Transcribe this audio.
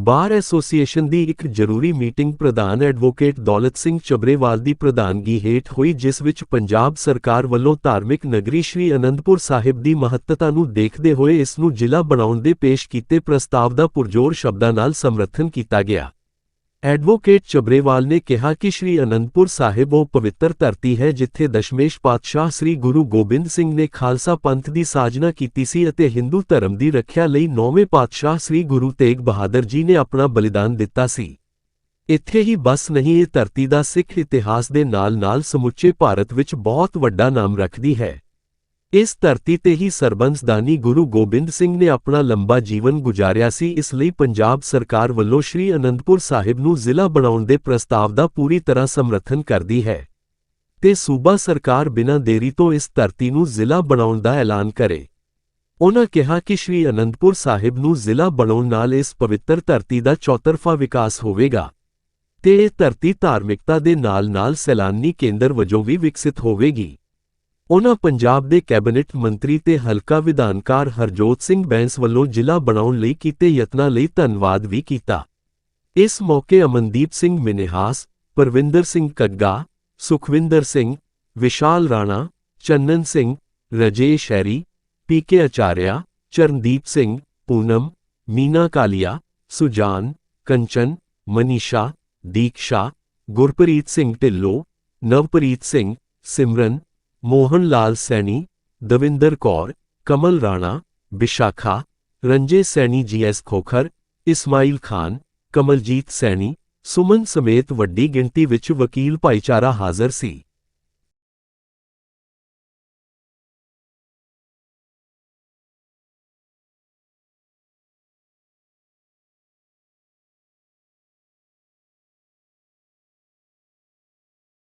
Bar association ਦੀ ਇੱਕ ਜ਼ਰੂਰੀ meeting ਪ੍ਰਧਾਨ ਐਡਵੋਕੇਟ ਦੌਲਤ ਸਿੰਘ ਚਬਰੇਵਾਲ ਦੀ ਪ੍ਰਧਾਨਗੀ ਹੇਠ ਹੋਈ, ਜਿਸ ਵਿੱਚ ਪੰਜਾਬ ਸਰਕਾਰ ਵੱਲੋਂ ਧਾਰਮਿਕ ਨਗਰੀ ਸ੍ਰੀ ਅਨੰਦਪੁਰ ਸਾਹਿਬ ਦੀ ਮਹੱਤਤਾ ਨੂੰ ਦੇਖਦੇ ਹੋਏ ਇਸ ਨੂੰ ਜ਼ਿਲ੍ਹਾ ਬਣਾਉਣ ਦੇ ਪੇਸ਼ ਕੀਤੇ ਪ੍ਰਸਤਾਵ ਦਾ ਪੁਰਜੋਰ ਸ਼ਬਦਾਂ ਨਾਲ ਸਮਰਥਨ ਕੀਤਾ ਗਿਆ। ਐਡਵੋਕੇਟ ਚਬਰੇਵਾਲ ਨੇ ਕਿਹਾ ਕਿ ਸ੍ਰੀ ਅਨੰਦਪੁਰ ਸਾਹਿਬ ਉਹ ਪਵਿੱਤਰ ਧਰਤੀ ਹੈ ਜਿੱਥੇ ਦਸ਼ਮੇਸ਼ ਪਾਤਸ਼ਾਹ ਸ੍ਰੀ ਗੁਰੂ ਗੋਬਿੰਦ ਸਿੰਘ ਨੇ ਖਾਲਸਾ ਪੰਥ ਦੀ ਸਾਜਨਾ ਕੀਤੀ ਸੀ ਅਤੇ ਹਿੰਦੂ ਧਰਮ ਦੀ ਰੱਖਿਆ ਲਈ ਨੌਵੇਂ ਪਾਤਸ਼ਾਹ ਸ੍ਰੀ ਗੁਰੂ ਤੇਗ ਬਹਾਦਰ ਜੀ ਨੇ ਆਪਣਾ ਬਲੀਦਾਨ ਦਿੱਤਾ ਸੀ। ਇੱਥੇ ਹੀ ਬਸ ਨਹੀਂ, ਇਹ ਧਰਤੀ ਦਾ ਸਿੱਖ ਇਤਿਹਾਸ ਦੇ ਨਾਲ-ਨਾਲ ਸਮੁੱਚੇ ਭਾਰਤ ਵਿੱਚ ਬਹੁਤ ਵੱਡਾ ਨਾਮ ਰੱਖਦੀ ਹੈ। ਇਸ ਧਰਤੀ ਤੇ ਹੀ ਸਰਬੰਸਦਾਨੀ ਗੁਰੂ ਗੋਬਿੰਦ ਸਿੰਘ ਨੇ ਆਪਣਾ ਲੰਬਾ ਜੀਵਨ ਗੁਜ਼ਾਰਿਆ ਸੀ, ਇਸ ਲਈ ਪੰਜਾਬ ਸਰਕਾਰ ਵੱਲੋਂ ਸ੍ਰੀ ਅਨੰਦਪੁਰ ਸਾਹਿਬ ਨੂੰ ਜ਼ਿਲ੍ਹਾ ਬਣਾਉਣ ਦੇ ਪ੍ਰਸਤਾਵ ਦਾ ਪੂਰੀ ਤਰ੍ਹਾਂ ਸਮਰਥਨ ਕਰਦੀ ਹੈ ਤੇ ਸੂਬਾ ਸਰਕਾਰ ਬਿਨਾਂ ਦੇਰੀ ਤੋਂ ਇਸ ਧਰਤੀ ਨੂੰ ਜ਼ਿਲ੍ਹਾ ਬਣਾਉਣ ਦਾ ਐਲਾਨ ਕਰੇ। ਉਹਨਾਂ ਕਿਹਾ ਕਿ ਸ੍ਰੀ ਅਨੰਦਪੁਰ ਸਾਹਿਬ ਨੂੰ ਜ਼ਿਲ੍ਹਾ ਬਣਾਉਣ ਨਾਲ ਇਸ ਪਵਿੱਤਰ ਧਰਤੀ ਦਾ ਚੌਤਰਫਾ ਵਿਕਾਸ ਹੋਵੇਗਾ ਤੇ ਇਹ ਧਰਤੀ ਧਾਰਮਿਕਤਾ ਦੇ ਨਾਲ-ਨਾਲ ਸੈਲਾਨੀ ਕੇਂਦਰ ਵਜੋਂ ਵੀ ਵਿਕਸਿਤ ਹੋਵੇਗੀ। ਉਨ੍ਹਾਂ ਪੰਜਾਬ ਦੇ ਕੈਬਨਿਟ ਮੰਤਰੀ ਤੇ ਹਲਕਾ ਵਿਧਾਨਕਾਰ ਹਰਜੋਤ ਸਿੰਘ ਬੈਂਸ ਵੱਲੋਂ ਜ਼ਿਲ੍ਹਾ ਬਣਾਉਣ ਲਈ ਕੀਤੇ ਯਤਨਾਂ ਲਈ ਧੰਨਵਾਦ ਵੀ ਕੀਤਾ। ਇਸ ਮੌਕੇ Amandeep Singh Minhas, Parvinder Singh Kagga, Sukhwinder Singh, Vishal Rana, Chanan Singh, Rajesh Harry PK Acharya Charandeep Singh, Poonam, Meena Kalia, Sujan, Kanchan, Manisha, Diksha, Gurpreet Singh Dhillon, Navpreet Singh, Simran Mohan Lal Saini, Davinder Kaur, Kamal Rana, Vishakha, Ranjay Saini GS Khokhar, Ismail Khan, Kamaljit Saini, Suman ਸਮੇਤ ਵੱਡੀ ਗਿਣਤੀ ਵਿੱਚ ਵਕੀਲ ਭਾਈਚਾਰਾ ਹਾਜ਼ਰ ਸੀ।